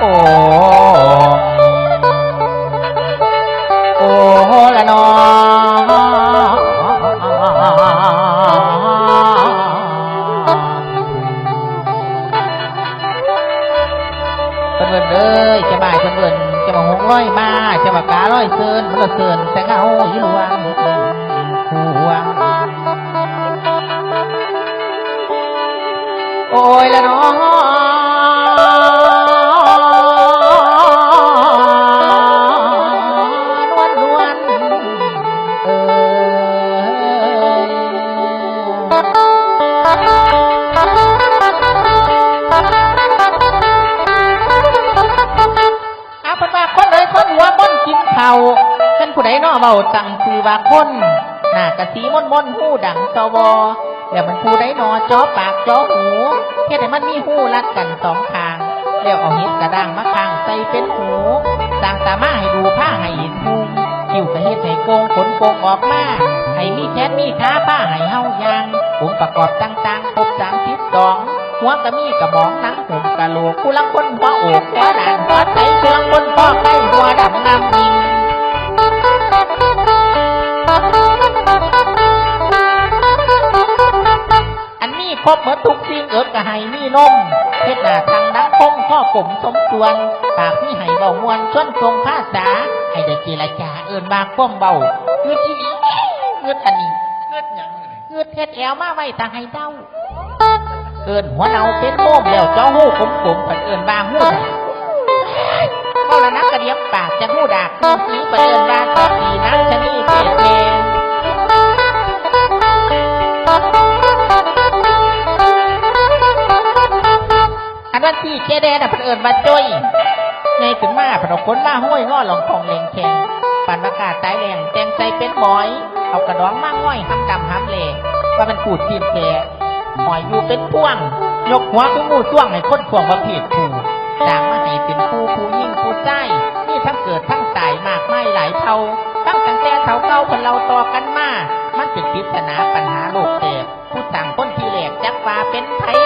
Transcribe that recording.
โอ้โอ้ละนอเพิ่นเบิ่นเอ้ยจะบ่าย ปากการ้อยเซินมันละเซินแต่เงาอยู่ลวงหัวงโอ้ยละน้อง เขาเป็นผู้ใดนอเบาตังคือว่าคนหน้ากะสีม่อนม่อนหูดังสวแล้วมันผู้ใดนอจอปากจอหูเฮ็ดให้มันมีหูรัดกันสองข้างแล้วเอาเห็ดกระด้างมาข้างใส่เป็นหูสร้างตามาให้ดูผ้าให้เห็นพุงคิ้วกระเฮ็ดให้โกงขนโกงออกมาให้มีแขนมีขาผ้าให้เฮายางองประกอบต่าง หัวกระมีกระหมองนังผมกะโหลกกูลังคนหัวโอกหัวด่านหัวใจเชืองคนพ่อใกล้หัวดำงามยิงอันนี้ครบเหมือทุกสิ่งเอิบกะไห้มีนมเฮ็ดหน้าทางนังคงข้อกลมสมส่วนปากนี่ให้เบามวนชวนทรงภาษาให้ได้เจรจาเอินบางคว่มเบาเงืดอีหลีเงืดอันนี้เลือดหยังเลยเงืดเฮ็ดแอวมาไว้ตาให้เต้า เอินหัวเนาเป็นโมมแล้วจ้อหูขมขมๆผันเอินบางหูดาเมื่อละนักกระเดียบปากจะหูดากคือสีไปเอินบางตอสีนักชะนีเปรตเพลงอันนั้นที่เจแดนน่ะเพิ่นเอิญมาจ้อยไงขึ้นมาเพนเอาคนมาห้อยง้อหลองของเลงแข็งปันประกาศตายแรงแตงใจเป็นหมอย เอากระดองมาง่อยหำดำหำเลว่ามันกูดทีมแก หอยอยู่เป็นพ่วง ยกหัวกูมูต้วงให้คนข่วงว่าเพศผู้จางมาให้เป็นผู้ผู้ยิ่งผู้ใจนี่ทั้งเกิดทั้งตายมากไม่หลายเท่าตั้งตั้งแต่เท่าเก่าคนเราต่อกันมา มันเป็นปริศนาปัญหาโลกเตกผู้ต่างคนที่แหลกจักว่าเป็นไทย